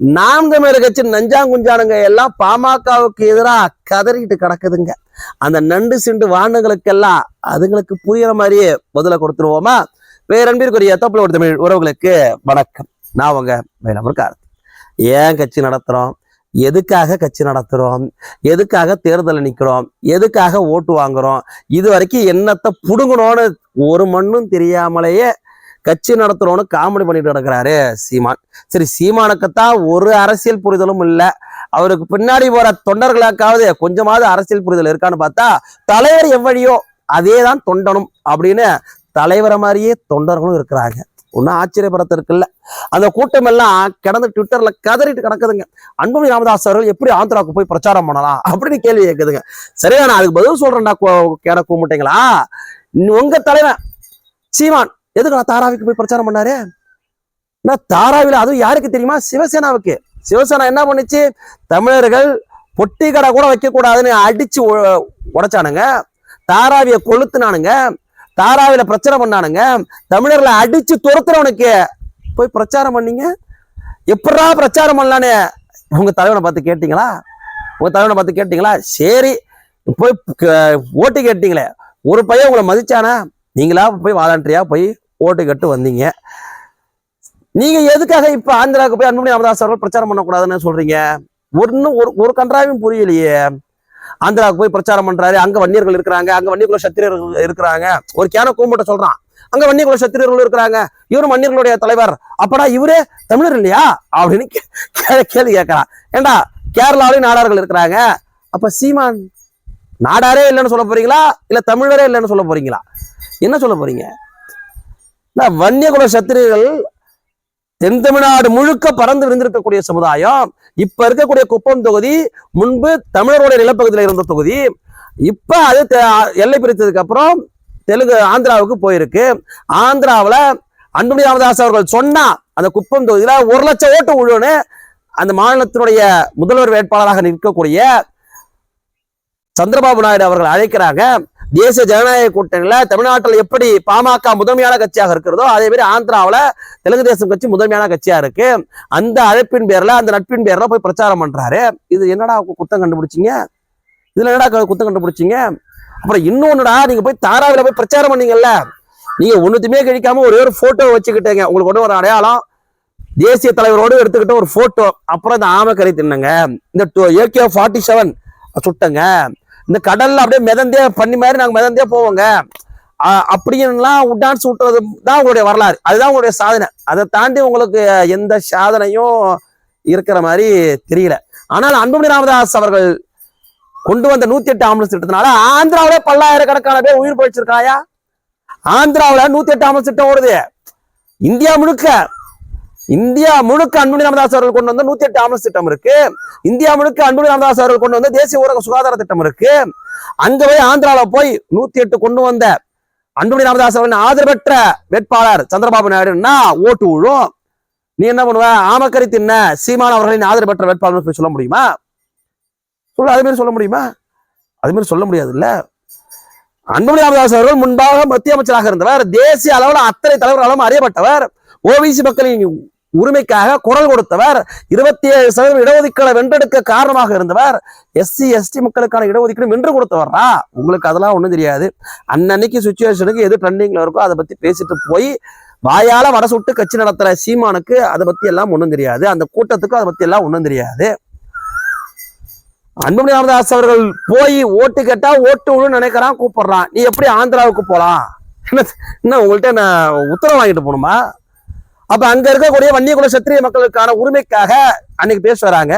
நாம் தமிழர் கட்சி நஞ்சாங்குஞ்சானுங்க எல்லாம் பாமகவுக்கு எதிராக கதறிட்டு கிடக்குதுங்க. அந்த நண்டு சிண்டு வாண்டுகளுக்கெல்லாம் அதுங்களுக்கு புரியுற மாதிரியே முதல்ல கொடுத்துருவோமா? வேறன்பிற்குரிய தப்புல ஒரு தமிழ் உறவுகளுக்கு வணக்கம். நான் உங்க வேலமர் கார்த்தி ஏன் கட்சி நடத்துகிறோம் எதுக்காக கட்சி நடத்துகிறோம் எதுக்காக தேர்தல் நிற்கிறோம் எதுக்காக ஓட்டு வாங்குறோம்? இது வரைக்கும் என்னத்தை புடுங்கணும்னு ஒரு மண்ணும் தெரியாமலேயே கட்சி நடத்துறோம்னு காமெடி பண்ணிட்டு கிடக்குறாரு சீமான். சரி சீமானுக்குத்தான் ஒரு அரசியல் புரிதலும் இல்லை. அவருக்கு பின்னாடி போற தொண்டர்களுக்காவது கொஞ்சமாவது அரசியல் புரிதல் இருக்கான்னு பார்த்தா தலைவர் எவ்வழியோ அதே தான் தொண்டனும் அப்படின்னு தலைவரை மாதிரியே தொண்டர்களும் இருக்கிறாங்க. ஒன்றும் ஆச்சரியப்படுறது இல்ல அந்த கூட்டம் எல்லாம் கிடந்து ட்விட்டர்ல கதறிட்டு கிடக்குதுங்க. அன்புமணி ராமதாஸ் அவர்கள் எப்படி ஆந்திராவுக்கு போய் பிரச்சாரம் பண்ணலாம் அப்படின்னு கேள்வி கேட்குதுங்க. சரியா நான் அதுக்கு பதில் சொல்றேன்டா கேட கூப்பிட்டீங்களா? உங்க தலைவன் சீமான். எதுக்கு நான் தாராவிக்கு போய் பிரச்சாரம் பண்ணாரு? நான் தாராவில் அதுவும் யாருக்கு தெரியுமா? சிவசேனாவுக்கு. சிவசேனா என்ன பண்ணுச்சு? தமிழர்கள் பொட்டி கடை கூட வைக்கக்கூடாதுன்னு அடித்து அடிச்சு உடைச்சானுங்க. தாராவிய கொளுத்துனானுங்க. தாராவில பிரச்சனை பண்ணானுங்க. தமிழர்களை அடிச்சு துரத்துறவனுக்கு போய் பிரச்சாரம் பண்ணீங்க? எப்படா பிரச்சாரம் பண்ணலான்னு? உங்க தலைவனை பார்த்து கேட்டீங்களா? உங்க தலைவனை பார்த்து கேட்டீங்களா? சரி போய் ஓட்டு கேட்டீங்களே. ஒரு பையன் உங்களை மதிச்சானா? நீங்களா போய் வாலண்டரியா போய் ஓட்டு கட்டு வந்தீங்க. நீங்க எதுக்காக இப்ப ஆந்திராவுக்கு போய் அன்புமணி ராமதாஸ் அவர்கள் பிரச்சாரம் பண்ணக்கூடாதுன்னு சொல்றீங்க? ஒன்னும் ஒரு ஒரு கன்றாவையும் புரியலையே. ஆந்திராவுக்கு போய் பிரச்சாரம் பண்றாரு. அங்க வன்னியர்கள் இருக்கிறாங்க. அங்க வன்னியகுல சத்திரியர்கள் இருக்கிறாங்க. ஒரு கேன கூம்பிட்ட சொல்றான். அங்க வன்னியகுல சத்திரியர்கள் இருக்கிறாங்க. இவரும் வன்னியர்களுடைய தலைவர். அப்படா இவரே தமிழர் இல்லையா? அப்படின்னு கே- கேள்வி கேட்கறான். ஏண்டா கேரளாவிலையும் நாடார்கள் இருக்கிறாங்க. அப்ப சீமான் நாடாரே இல்லைன்னு சொல்ல போறீங்களா? இல்ல தமிழரே இல்லைன்னு சொல்ல போறீங்களா? என்ன சொல்ல போறீங்க? நான் வன்னியகுல சத்திரியர்கள் தென் தமிழ்நாடு முழுக்க பறந்து விரிந்திருக்கக்கூடிய சமுதாயம் இப்ப இருக்கக்கூடிய குப்பம் தொகுதி முன்பு தமிழருடைய நிலப்பகுதியில் இருந்த தொகுதி இப்ப அது தெ- எல்லை பிரித்ததுக்கு அப்புறம் தெலுங்கு ஆந்திராவுக்கு போயிருக்கு. ஆந்திராவில் அன்புமணி ராமதாஸ் அவர்கள் சொன்னா அந்த குப்பம் தொகுதியில் ஒரு லட்சம் ஓட்டு விழுன்னு அந்த மாநிலத்தினுடைய முதல்வர் வேட்பாளராக நிற்கக்கூடிய சந்திரபாபு நாயுடு அவர்கள் அழைக்கிறாங்க. தேசிய ஜனநாயக கூட்டணியில் தமிழ்நாட்டில் எப்படி பாமக முதன்மையான கட்சியாக இருக்கிறதோ அதே மாதிரி ஆந்திராவில் தெலுங்கு தேசம் கட்சி முதன்மையான கட்சியாக இருக்கு. அந்த அழைப்பின் பேரில் அந்த நட்பின் பேரில் போய் பிரச்சாரம் பண்ணுறாரு இது என்னடா குத்தம் கண்டுபிடிச்சிங்க? இதில் என்னடா குத்தம் கண்டுபிடிச்சிங்க? அப்புறம் இன்னொன்னுடா நீங்கள் போய் தாராவில் போய் பிரச்சாரம் பண்ணீங்கல்ல? நீங்கள் ஒன்றுத்துமே கழிக்காம ஒரே ஒரு ஃபோட்டோ வச்சுக்கிட்டேங்க. உங்களுக்கு ஒன்று ஒரு அடையாளம். தேசிய தலைவரோடு எடுத்துக்கிட்ட ஒரு போட்டோ அப்புறம் இந்த ஆமக்கரை தின்னங்க. இந்த ஏகே ஃபார்ட்டி செவன் சுட்டங்க. இந்த கடல்ல அப்படியே மிதந்தே பண்ணி மாதிரி நாங்க மிதந்தே போவோங்க. அப்படின்லாம் உட்டான்ஸ் விட்டுறது தான் உங்களுடைய வரலாறு. அதுதான் உங்களுடைய சாதனை. அதை தாண்டி உங்களுக்கு எந்த சாதனையும் இருக்கிற மாதிரி தெரியல. ஆனால் அன்புமணி ராமதாஸ் அவர்கள் கொண்டு வந்த நூத்தி எட்டு ஆம்புலன்ஸ் திட்டத்தினால ஆந்திராவில பல்லாயிரக்கணக்கான பேர் உயிர் பழிச்சிருக்காயா? ஆந்திராவில நூத்தி எட்டு ஆம்புலன்ஸ் திட்டம் ஓடுது. இந்தியா முழுக்க இந்தியா முழுக்க அன்புமணி ராமதாஸ் அவர்கள் கொண்டு வந்த நூத்தி எட்டு ஆம்புலன்ஸ் திட்டம் இருக்கு. இந்தியா முழுக்க அன்புமணி ராமதாஸ் அவர்கள் கொண்டு வந்த தேசிய ஊரக சுகாதார திட்டம் இருக்கு. அங்க போய் ஆந்திரால போய் நூத்தி எட்டு கொண்டு வந்த அன்புமணி ராமதாஸ் அவர்களின் ஆதரவற்ற வேட்பாளர் சந்திரபாபு நாயுடுன்னா ஓட்டு விழும். நீ என்ன பண்ணுவ? ஆமக்கரி தின்ன சீமான் அவர்களின் ஆதரவற்ற வேட்பாளர் போய் சொல்ல முடியுமா? சொல்ல அது மாதிரி சொல்ல முடியுமா? அது மாதிரி சொல்ல முடியாது இல்ல அன்புமணி ராமதாஸ் அவர்கள் முன்பாக மத்திய அமைச்சராக இருந்தவர் தேசிய அளவில் அத்தனை தலைவர்களாலும் அறியப்பட்டவர். ஓபிசி மக்களின் உரிமைக்காக குரல் கொடுத்தவர். இருபத்தி ஏழு சதவீதம் இடஒதுக்கீடு வென்றெடுக்க காரணமாக இருந்தவர். எஸ்சி எஸ்டி மக்களுக்கான இடஒதுக்கீடு வென்று கொடுத்தவரா உங்களுக்கு அதெல்லாம் ஒன்றும் தெரியாது. அன்னன்னைக்கு சுச்சுவேஷனுக்கு எது ட்ரெண்டிங்ல இருக்கோ அதை பத்தி பேசிட்டு போய் வாயால வட சுட்டு கட்சி நடத்துற சீமானுக்கு அதை பத்தி எல்லாம் ஒன்றும் தெரியாது. அந்த கூட்டத்துக்கும் அதை பத்தி எல்லாம் ஒன்றும் தெரியாது. அன்புமணி ராமதாஸ் அவர்கள் போய் ஓட்டு கேட்டா ஓட்டு நினைக்கிறான் கூப்பிடுறான். நீ எப்படி ஆந்திராவுக்கு போலாம்? என்ன என்ன உங்கள்கிட்ட நான் உத்தரவு வாங்கிட்டு போகணுமா? அப்ப அங்க இருக்கக்கூடிய வன்னியகுல சத்திரிய மக்களுக்கான உரிமைக்காக அன்னைக்கு பேச வராங்க.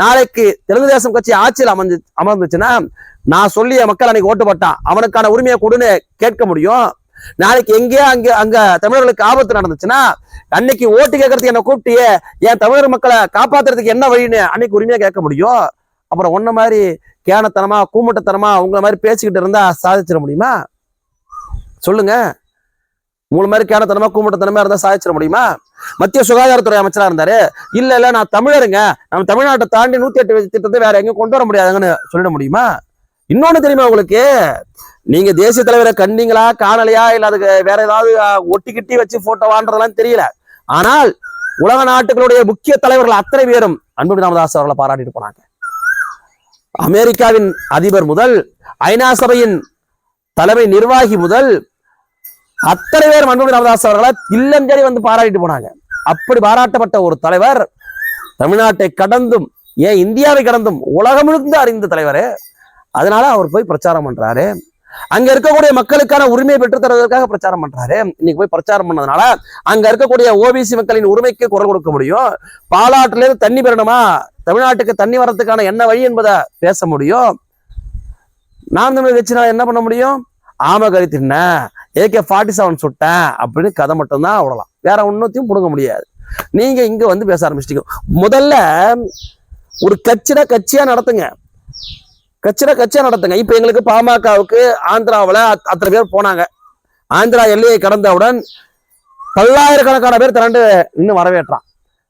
நாளைக்கு தெலுங்கு தேசம் கட்சி ஆட்சியில் அமர்ந்து அமர்ந்துச்சுன்னா நான் சொல்லிய மக்கள் அன்னைக்கு ஓட்டு போட்டான் அவனுக்கான உரிமையை கொடுன்னு கேட்க முடியும். நாளைக்கு எங்கேயோ அங்க அங்க தமிழர்களுக்கு ஆபத்து நடந்துச்சுன்னா அன்னைக்கு ஓட்டு கேட்கறதுக்கு என்ன கூப்பிட்டியே என் தமிழர் மக்களை காப்பாத்துறதுக்கு என்ன வழின்னு அன்னைக்கு உரிமையா கேட்க முடியும். அப்புறம் ஒன்ன மாதிரி கேனத்தனமா கூமட்டத்தனமா உங்களை மாதிரி பேசிக்கிட்டு இருந்தா சாதிச்சிட முடியுமா? சொல்லுங்க. உங்களை மாதிரி கேனத்தனமா கூமுட்டத்தனமா இருந்தா சாதிச்சிட முடியுமா? மத்திய சுகாதாரத்துறை அமைச்சரா இருந்தாரு. இல்ல இல்ல நான் தமிழருங்க. நம்ம தமிழ்நாட்டை தாண்டி நூத்தி எட்டு திட்டத்தை வேற எங்கேயும் கொண்டு வர முடியாதுங்கன்னு சொல்லிட முடியுமா? இன்னொன்னு தெரியுமா உங்களுக்கு? நீங்க தேசிய தலைவரை கண்டீங்களா காணலையா? இல்ல அதுக்கு வேற ஏதாவது ஒட்டிக்கிட்டி வச்சு போட்டோவான்றதெல்லாம் தெரியல. ஆனால் உலக நாட்டுகளுடைய முக்கிய தலைவர்கள் அத்தனை பேரும் அன்பு ராமதாஸ் அவர்களை பாராட்டிட்டு போனாங்க. அமெரிக்காவின் அதிபர் முதல் ஐநா சபையின் தலைமை நிர்வாகி முதல் அத்தனை பேர் அன்புமணி ராமதாஸ் அவர்களை இல்லம் தேடி வந்து பாராட்டிட்டு போனாங்க. அப்படி பாராட்டப்பட்ட ஒரு தலைவர் தமிழ்நாட்டை கடந்தும் ஏன் இந்தியாவை கடந்தும் உலகம் முழுக்க அறிந்த தலைவர். அதனால அவர் போய் பிரச்சாரம் பண்றாரு. அங்க இருக்கக்கூடிய மக்களுக்கான உரிமையை பெற்று தருவதற்காக பிரச்சாரம் பண்றாரு. இன்னைக்கு போய் பிரச்சாரம் பண்ணதுனால அங்க இருக்கக்கூடிய ஓபிசி மக்களின் உரிமைக்கு குரல் கொடுக்க முடியும். பாலாற்றுல இருந்து தண்ணி பெறணுமா? தமிழ்நாட்டுக்கு தண்ணி வர்றதுக்கான என்ன வழி என்பதை பேச முடியும். நான் தமிழர் கட்சினால என்ன பண்ண முடியும்? ஆம கறி ஏகே ஃபார்ட்டி செவன் சுட்டேன் அப்படின்னு கதை மட்டும்தான் விடலாம். வேற ஒன்றத்தையும் புடுங்க முடியாது. நீங்க இங்க வந்து பேச ஆரம்பிச்சிட்டீங்க. முதல்ல ஒரு கட்சினா கட்சியா நடத்துங்க. கட்சினா கட்சியா நடத்துங்க. இப்ப எங்களுக்கு பாமகவுக்கு ஆந்திராவில் அத்- அத்தனை பேர் போனாங்க. ஆந்திரா எல்லையை கடந்தவுடன் பல்லாயிரக்கணக்கான பேர் திரண்டு இன்னும் வரவேற்றான்.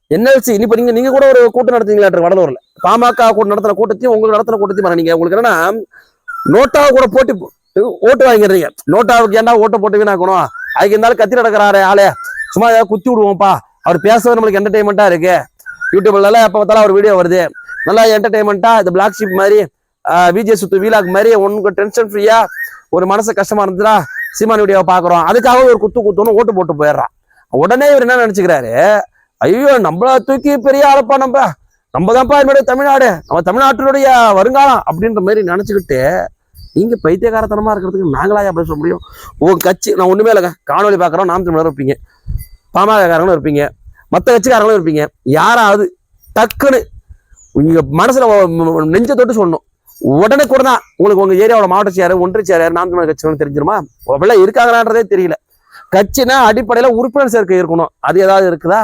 என்எல்சி இப்போ நீங்க நீங்க கூட ஒரு கூட்டம் நடத்தீங்களா வடலூர்ல. பாமக கூட்டம் நடத்தின கூட்டத்தையும் உங்களுக்கு நடத்தின கூட்டத்தையும் பண்ணீங்க நீங்க. உங்களுக்கு என்னன்னா நோட்டாவை கூட போட்டி ஓட்டு வாங்கிடுறீங்க. நோட்டாவுக்கு ஏன்டா ஓட்டை போட்டு வீணாக்கணும்? அதுக்கு இருந்தாலும் கத்தி நடக்கிறாரு ஆளே. சும்மா ஏதாவது குத்தி விடுவோம்ப்பா. அவர் பேசுறது நம்மளுக்கு என்டர்டைன்மெண்ட்டா இருக்கு. யூடியூப்லலாம் எப்போ பார்த்தாலும் ஒரு வீடியோ வருது. நல்லா என்டர்டைன்மெண்ட்டா இந்த பிளாக் ஷீப் மாதிரி விஜய் சுத்து வீலாக் மாதிரி உனக்கு டென்ஷன் ஃப்ரீயா ஒரு மனசு கஷ்டமா இருந்துச்சுன்னா சீமான் வீடியோவை பார்க்குறோம். அதுக்காக ஒரு குத்து குத்துன்னு ஓட்டு போட்டு போயிடுறான். உடனே இவர் என்ன நினச்சிக்கிறாரு? ஐயோ நம்மள தூக்கி பெரிய ஆளப்பா நம்ம. நம்ம தான்ப்பா என்னுடைய தமிழ்நாடு. நம்ம தமிழ்நாட்டினுடைய வருங்காலம் அப்படின்ற மாதிரி நினச்சிக்கிட்டு நீங்கள் பைத்தியகாரத்தனமாக இருக்கிறதுக்கு நாங்களாக அப்படி சொல்ல முடியும்? உங்கள் கட்சி நான் ஒன்றுமே இல்லைங்க. காணொலி பார்க்குறோம் நாம் தமிழரும் இருப்பீங்க. பாமகக்காரங்களும் இருப்பீங்க. மற்ற கட்சிக்காரங்களும் இருப்பீங்க. யாராவது டக்குன்னு இங்கே மனசில் நெஞ்ச தொட்டு சொல்லணும். உடனே கூட தான் உங்களுக்கு உங்கள் ஏரியாவோட மாவட்ட சேர் ஒன்றிய சேர் நாம் தமிழர் கட்சின்னு தெரிஞ்சிருமா? அப்படிலாம் இருக்காங்களான்றதே தெரியல. கட்சினா அடிப்படையில் உறுப்பினர் சேர்க்கை இருக்கணும். அது ஏதாவது இருக்குதா?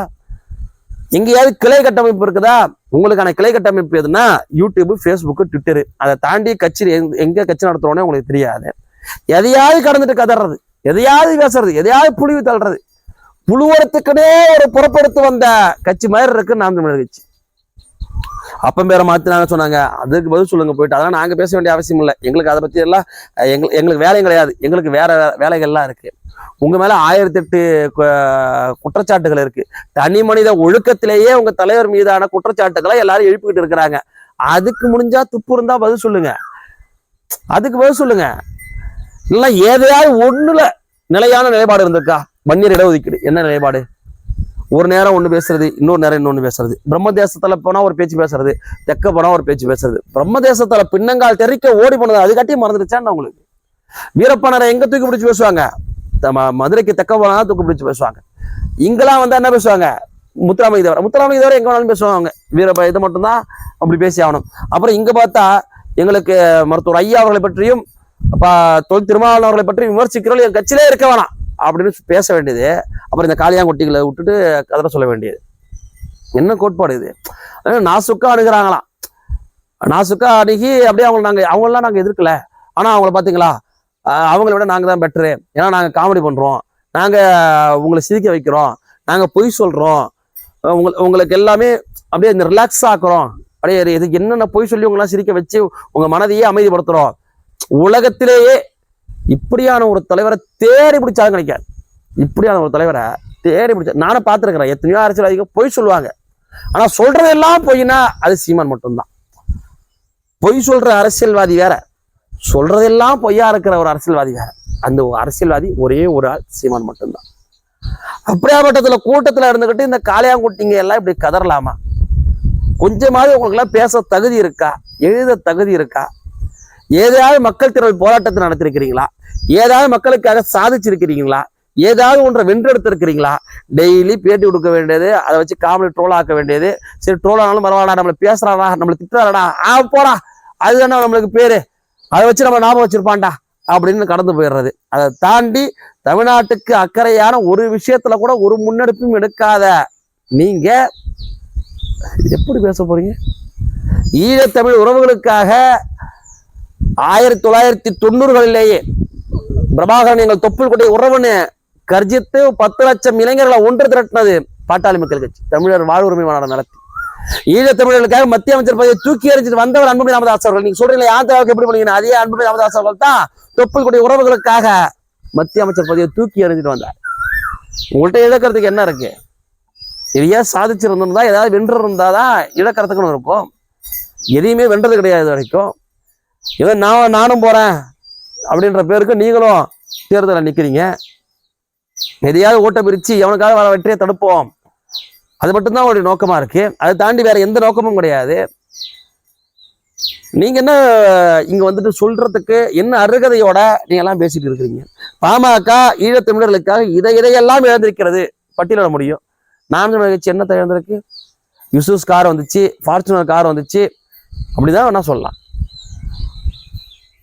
எங்கேயாவது கிளை கட்டமைப்பு இருக்குதா? உங்களுக்கான கிளை கட்டமைப்பு எதுனா யூடியூப் ஃபேஸ்புக்கு ட்விட்டரு அதை தாண்டி கட்சி எங்க- கட்சி நடத்துறோன்னே உங்களுக்கு தெரியாது. எதையாவது கடந்துட்டு கதறது எதையாவது பேசுறது எதையாவது புழுவி தள்ளுறது. புழுவரத்துக்குனே ஒரு புறப்படுத்து வந்த கட்சி மாதிரி இருக்கு நாம் தமிழர் கட்சி. அப்பம் பேரை மாத்தினாங்க சொன்னாங்க. அதுக்கு பதில் சொல்லுங்க போயிட்டு. அதெல்லாம் நாங்கள் பேச வேண்டிய அவசியம் இல்லை. எங்களுக்கு அதை பற்றி எல்லாம் எங்களுக்கு எங்களுக்கு வேலையும் கிடையாது. எங்களுக்கு வேற வேலைகள்லாம் இருக்கு. உங்கள் மேலே ஆயிரத்தி எட்டு குற்றச்சாட்டுகள் இருக்கு. தனி மனித ஒழுக்கத்திலேயே உங்கள் தலைவர் மீதான குற்றச்சாட்டுகளை எல்லாரும் எழுப்பிக்கிட்டு இருக்கிறாங்க. அதுக்கு முடிஞ்சா துப்பு இருந்தால் பதில் சொல்லுங்க. அதுக்கு பதில் சொல்லுங்க. இல்லை ஏதையாவது ஒன்றுல நிலையான நிலைப்பாடு இருந்திருக்கா? வன்னியர் இடஒதுக்கீடு. என்ன நிலைப்பாடு? ஒரு நேரம் ஒன்று பேசுறது இன்னொரு நேரம் இன்னொன்று பேசுறது. பிரம்ம தேசத்தில் போனால் ஒரு பேச்சு பேசுறது தெக்க போனால் ஒரு பேச்சு பேசுறது. பிரம்ம தேசத்தில் பின்னங்கால் தெறிக்க ஓடி போனது அது கட்டி மறந்துடுச்சான்னு உங்களுக்கு. வீரப்பனரை எங்கே தூக்கி பிடிச்சி பேசுவாங்க? மதுரைக்கு தெக்க போனால் தூக்கி பிடிச்சி பேசுவாங்க. இங்கெல்லாம் வந்து என்ன பேசுவாங்க? முத்துராமலிங்க தேவர். முத்துராமலிங்க தேவர் எங்கே வேணாலும் பேசுவாங்க வீரப்ப இது மட்டும்தான் அப்படி பேசி ஆகணும். அப்புறம் இங்கே பார்த்தா எங்களுக்கு மருத்துவர் ஐயா அவர்களை பற்றியும் அப்ப தொல் திருமாவளவர்களை பற்றியும் பற்றி விமர்சிக்கிறோம் என் கட்சியிலே இருக்க வேணாம். அப்படின்னு பேச வேண்டியது. அப்புறம் இந்த காளியாங்குட்டிகளை விட்டுட்டு கதை சொல்ல வேண்டியது. என்ன கோட்பாடு இது? நாசுக்கா அணுகிறாங்களாம். நாசுக்கா அணுகி அப்படியே அவங்களை நாங்கள் அவங்களாம் நாங்கள் எதிர்க்கல. ஆனால் அவங்கள பார்த்தீங்களா அவங்கள விட நாங்கள் தான் பெட்டரு ஏன்னா நாங்கள் காமெடி பண்ணுறோம் நாங்கள் உங்களை சிரிக்க வைக்கிறோம். நாங்கள் பொய் சொல்கிறோம் உங்களை உங்களுக்கு எல்லாமே அப்படியே இந்த ரிலாக்ஸ் ஆக்குறோம் அப்படியே இது என்னென்ன பொய் சொல்லி உங்களாம் சிரிக்க வச்சு உங்கள் மனதையே அமைதிப்படுத்துகிறோம் உலகத்திலேயே இப்படியான ஒரு தலைவரை தேடி பிடிச்சாலும் கிடைக்காது. இப்படியான ஒரு தலைவரை தேடி பிடிச்சா நானும் பார்த்துருக்குறேன். எத்தனையோ அரசியல்வாதிகள் பொய் சொல்லுவாங்க. ஆனா சொல்றதெல்லாம் பொய்னா அது சீமான் மட்டும்தான். பொய் சொல்ற அரசியல்வாதி வேற. சொல்றதெல்லாம் பொய்யா இருக்கிற ஒரு அரசியல்வாதி வேற. அந்த அரசியல்வாதி ஒரே ஒரு ஆள் சீமான் மட்டும்தான். அப்படியாப்பட்டதுல கூட்டத்துல இருந்துகிட்டு இந்த காளையாங்குட்டிங்க எல்லாம் இப்படி கதறலாமா? கொஞ்சமாவது உங்களுக்குலாம் பேச தகுதி இருக்கா? எழுத தகுதி இருக்கா? ஏதாவது மக்கள் திரள் போராட்டத்தை நடத்திருக்கிறீங்களா? ஏதாவது மக்களுக்காக சாதிச்சிருக்கிறீங்களா? ஏதாவது ஒன்றை வென்றெடுத்திருக்கிறீங்களா? டெய்லி பேட்டி கொடுக்க வேண்டியது அதை வச்சு காமெடி ட்ரோல் ஆக்க வேண்டியது. சரி ட்ரோல் ஆனாலும் பரவாயில்ல நம்மளை பேசுறாடா நம்மளை திட்டுறாடா ஆ போடா. அதுதானே நம்மளுக்கு பேரு. அதை வச்சு நம்ம ஞாபகம் வச்சிருப்பான்டா அப்படின்னு கடந்து போயிடுறது. அதை தாண்டி தமிழ்நாட்டுக்கு அக்கறையான ஒரு விஷயத்துல கூட ஒரு முன்னெடுப்பும் எடுக்காத நீங்க எப்படி பேச போறீங்க? ஈழத்தமிழ் உறவுகளுக்காக ஆயிரத்தி தொள்ளாயிரத்தி தொண்ணூறுகளிலேயே பிரபாகரன் எங்கள் தொப்புள் கொண்டை உறவுன்னு கர்ஜித்து பத்து லட்சம் இளைஞர்களை ஒன்று திரட்டினது பாட்டாளி மக்கள் கட்சி. தமிழர் வாழ்வுரிமை மாநாடு நடத்தி. ஈழத்தமிழர்களுக்காக மத்திய அமைச்சர் பதவியை தூக்கி எறிஞ்சிட்டு வந்தவர் அன்புமணி ராமதாஸ் அவர்கள். நீங்க சொல்றீங்க யாத்திராவுக்கு எப்படி பண்ணீங்க அதே அன்புமணி ராமதாஸ் அவர்கள் தான் தொப்புள் கொண்டை உறவுகளுக்காக மத்திய அமைச்சர் பதவியை தூக்கி எறிஞ்சிட்டு வந்தார். உங்கள்கிட்ட இழக்கிறதுக்கு என்ன இருக்கு? எதையா சாதிச்சிருந்திருந்தா ஏதாவது வென்று இருந்தாதான் இழக்கிறதுக்குன்னு இருக்கும் எதையுமே வென்றது கிடையாது இது வரைக்கும். இவன் நான் நானும் போறேன். அப்படின்ற பேருக்கு நீங்களும் தேர்தலில் நிற்கிறீங்க எதையாவது ஓட்ட பிரித்து எவனுக்காக வர வெற்றியை தடுப்போம். அது மட்டும்தான் அவருடைய நோக்கமாக இருக்குது அதை தாண்டி வேறு எந்த நோக்கமும் கிடையாது. நீங்கள் என்ன இங்கே வந்துட்டு சொல்கிறதுக்கு என்ன அருகதையோட நீங்க எல்லாம் இருக்கிறீங்க. பாமக ஈழத்தமிழர்களுக்காக இதை இதையெல்லாம் இழந்திருக்கிறது பட்டியலிட முடியும். நான் சொன்ன கட்சி என்னத்தை இழந்திருக்கு? யூசூஸ் கார் வந்துச்சு ஃபார்ச்சுனர் கார் வந்துச்சு. அப்படி தான் வேணால் சொல்லலாம்.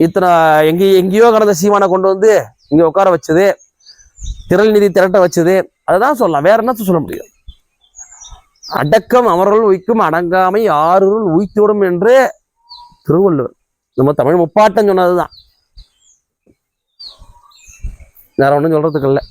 இத்தனை எங்கேயோ எங்கேயோ கடந்த சீமானை கொண்டு வந்து இங்கே உட்கார வச்சது திரள் நிதி திரட்ட வச்சது அதுதான் சொல்லலாம். வேற என்ன சொல்ல முடியும்? அடக்கம் அவர்கள் உய்க்கும் அடங்காமை யாருள் உய்த்துவிடும் என்று திருவள்ளுவர். நம்ம தமிழ் முப்பாட்டம் சொன்னதுதான். வேற ஒன்றும் சொல்றதுக்கு இல்லை.